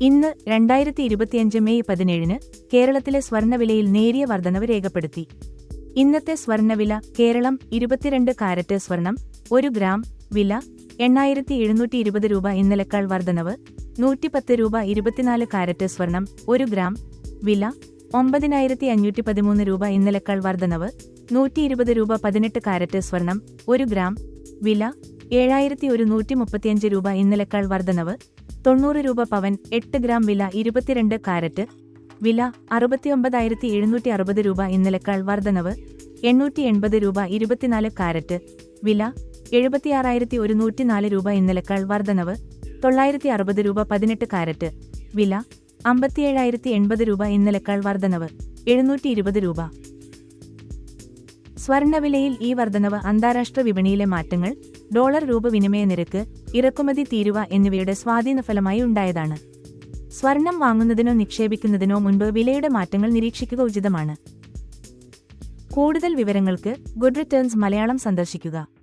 ഇന്ന് രണ്ടായിരത്തി ഇരുപത്തിയഞ്ച് മെയ് പതിനേഴിന് കേരളത്തിലെ സ്വർണവിലയിൽ നേരിയ വർധനവ് രേഖപ്പെടുത്തി. ഇന്നത്തെ സ്വർണവില കേരളം ഇരുപത്തിരണ്ട് കാരറ്റ് സ്വർണം ഒരു ഗ്രാം വില എണ്ണായിരത്തി എഴുന്നൂറ്റി ഇരുപത് രൂപ ഇന്നലെക്കാൾ വർധനവ് നൂറ്റിപ്പത്ത് രൂപ ഇരുപത്തിനാല് കാരറ്റ് സ്വർണം ഒരു ഗ്രാം വില ഒമ്പതിനായിരത്തി അഞ്ഞൂറ്റി പതിമൂന്ന് രൂപ ഇന്നലെക്കാൾ വർധനവ് നൂറ്റി ഇരുപത് രൂപ പതിനെട്ട് കാരറ്റ് സ്വർണം ഒരു ഗ്രാം വില ഏഴായിരത്തി ഒരു നൂറ്റി മുപ്പത്തിയഞ്ച് രൂപ ഇന്നലെക്കാൾ വർധനവ്. തൊണ്ണൂറ് രൂപ പവൻ എട്ട് ഗ്രാം വില ഇരുപത്തിരണ്ട് കാരറ്റ്. വില അറുപത്തിയൊമ്പതായിരത്തി എഴുന്നൂറ്റി അറുപത് രൂപ ഇന്നലെക്കാൾ വർധനവ്. എണ്ണൂറ്റി എൺപത് രൂപ ഇരുപത്തിനാല് കാരറ്റ്. വില എഴുപത്തിയാറായിരത്തി ഒരുന്നൂറ്റിനാല് രൂപ ഇന്നലെക്കാൾ വർധനവ്. തൊള്ളായിരത്തി അറുപത് രൂപ പതിനെട്ട് കാരറ്റ്. വില അമ്പത്തിയേഴായിരത്തി എൺപത് രൂപ ഇന്നലെക്കാൾ വർധനവ്. എഴുന്നൂറ്റി ഇരുപത് രൂപ. സ്വർണവിലയിൽ ഈ വർധനവ് അന്താരാഷ്ട്ര വിപണിയിലെ മാറ്റങ്ങൾ ഡോളർ രൂപ വിനിമയ നിരക്ക് ഇറക്കുമതി തീരുവ എന്നിവയുടെ സ്വാധീനഫലമായി ഉണ്ടായതാണ്. സ്വർണം വാങ്ങുന്നതിനോ നിക്ഷേപിക്കുന്നതിനോ മുൻപ് വിലയുടെ മാറ്റങ്ങൾ നിരീക്ഷിക്കുക ഉചിതമാണ്. കൂടുതൽ വിവരങ്ങൾക്ക് ഗുഡ് റിട്ടേൺസ് മലയാളം സന്ദർശിക്കുക.